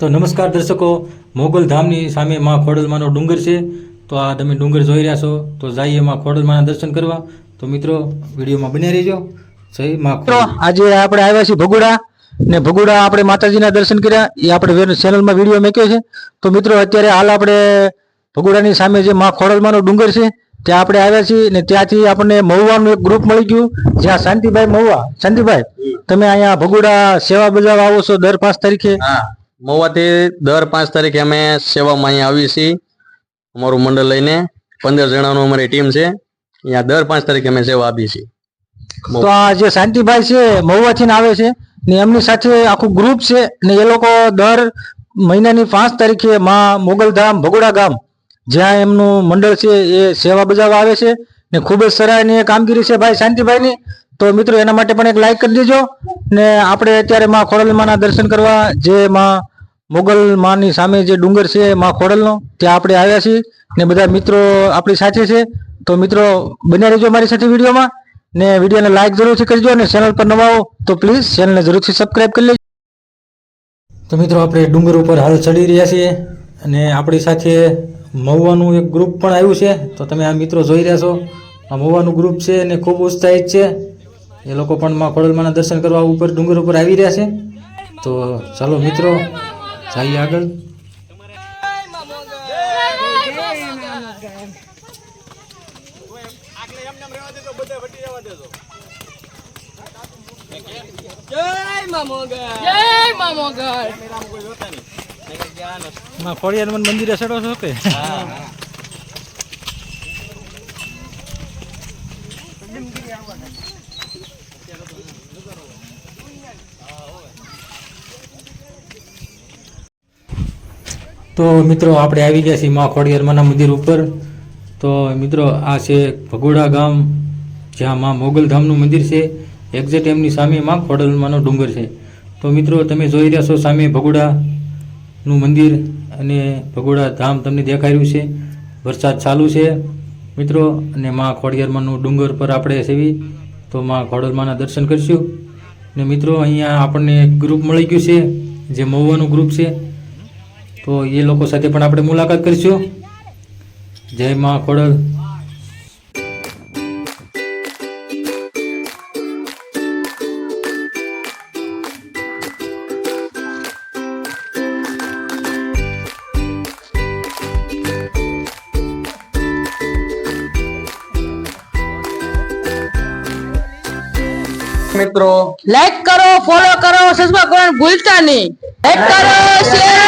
તો નમસ્કાર દર્શકો મોગલ ધામની સામે માં ખોડલમાનો ડુંગર છે. તો આ તમે ડુંગર જોઈ રહ્યા છો તો જઈએ માં ખોડલમાના દર્શન કરવા. તો મિત્રો વિડીયોમાં બન્યા રહેજો. જય માં આજે આપણે આવ્યા છીએ ભગુડા ને ભગુડા આપણે માતાજીના દર્શન કર્યા. એ આપણે ચેનલમાં વીડિયો મેક્યો છે. તો મિત્રો અત્યારે હાલ આપણે ભગુડાની સામે જે માં ખોડલમાનો ડુંગર છે ત્યાં આપણે આવ્યા છીએ ને ત્યાંથી આપણને મહુવાનું એક ગ્રુપ મળી ગયું જ્યાં શાંતિભાઈ મહુવા. શાંતિભાઈ તમે અહીંયા ભગુડા સેવા બજાવવા આવો છો દર પાંચ તારીખે. હા. મહુવાથી દર પાંચ તારીખે અમે સેવામાં અહીંયા આવીએ છીએ. અમારું મંડળ લઈને પંદર જણાનું અમારી ટીમ છે. અહીંયા દર પાંચ તારીખે અમે સેવા આપીએ છીએ. તો આ જે શાંતિભાઈ છે મહુવાથી આવે છે ને એમની સાથે આખું ગ્રુપ છે ને એ લોકો દર મહિનાની પાંચ તારીખે માં મોગલધામ ભગોડા ગામ, જ્યાં એમનું મંડળ છે, એ સેવા બજાવવા આવે છે ને ખૂબ જ સરાહનીય કામગીરી છે ભાઈ શાંતિભાઈની. તો મિત્રો, એના માટે પણ એક લાઈક કરી દેજો ને આપણે અત્યારે માં ખોડલમાના દર્શન કરવા જે માં મોગલ માની સામે જે ડુંગર છે માં ખોડલનો, ત્યાં આપણે આવ્યા છીએ ને બધા મિત્રો આપણી સાથે છે. તો મિત્રો, બન્યા રહેજો મારી સાથે વિડીયોમાં ને વિડીયોને લાઇક જરૂરથી કરજો અને ચેનલ પર નવા હો તો પ્લીઝ ચેનલને જરૂરથી સબસ્ક્રાઈબ કરી લેજો. તો મિત્રો, આપણે ડુંગર ઉપર હાલ ચડી રહ્યા છીએ અને આપણી સાથે મહુવાનું એક ગ્રુપ પણ આવ્યું છે. તો તમે આ મિત્રો જોઈ રહ્યા છો. આ મહુવાનું ગ્રુપ છે અને ખૂબ ઉત્સાહિત છે. એ લોકો પણ માં ખોડલમાના દર્શન કરવા ઉપર ડુંગર ઉપર આવી રહ્યા છે. તો ચાલો મિત્રો જઈએ આગળ. જય મા મોગલ માં ખોડિયાર મંદિરે ચડો છો કે? તો મિત્રો, આપણે આવી ગયા છીએ મા ખોડિયારમાના મંદિર ઉપર. તો મિત્રો, આ છે ભગોડા ગામ, જ્યાં મા મોગલધામનું મંદિર છે. એક્ઝેક્ટ એમની સામે માં ખોડલમાંનો ડુંગર છે. તો મિત્રો, તમે જોઈ રહ્યા છો સામે ભગોડાનું મંદિર અને ભગોડા ધામ તમને દેખાઈ રહ્યું છે. વરસાદ ચાલુ છે. મિત્રો, અને મા ખોડિયારમાંનું ડુંગર પર આપણે સેવી. તો મા ખોડલમાંના દર્શન કરીશું. ને મિત્રો, અહીંયા આપણને એક ગ્રુપ મળી ગયું છે, જે મહુવાનું ગ્રુપ છે. તો એ લોકો સાથે પણ આપણે મુલાકાત કરીશું. જય મા ખોડલ. મિત્રો લાઈક કરો ફોલો કરો સબસ્ક્રાઇબ કરવાનું ભૂલતા નહીં. લાઈક કરો શેર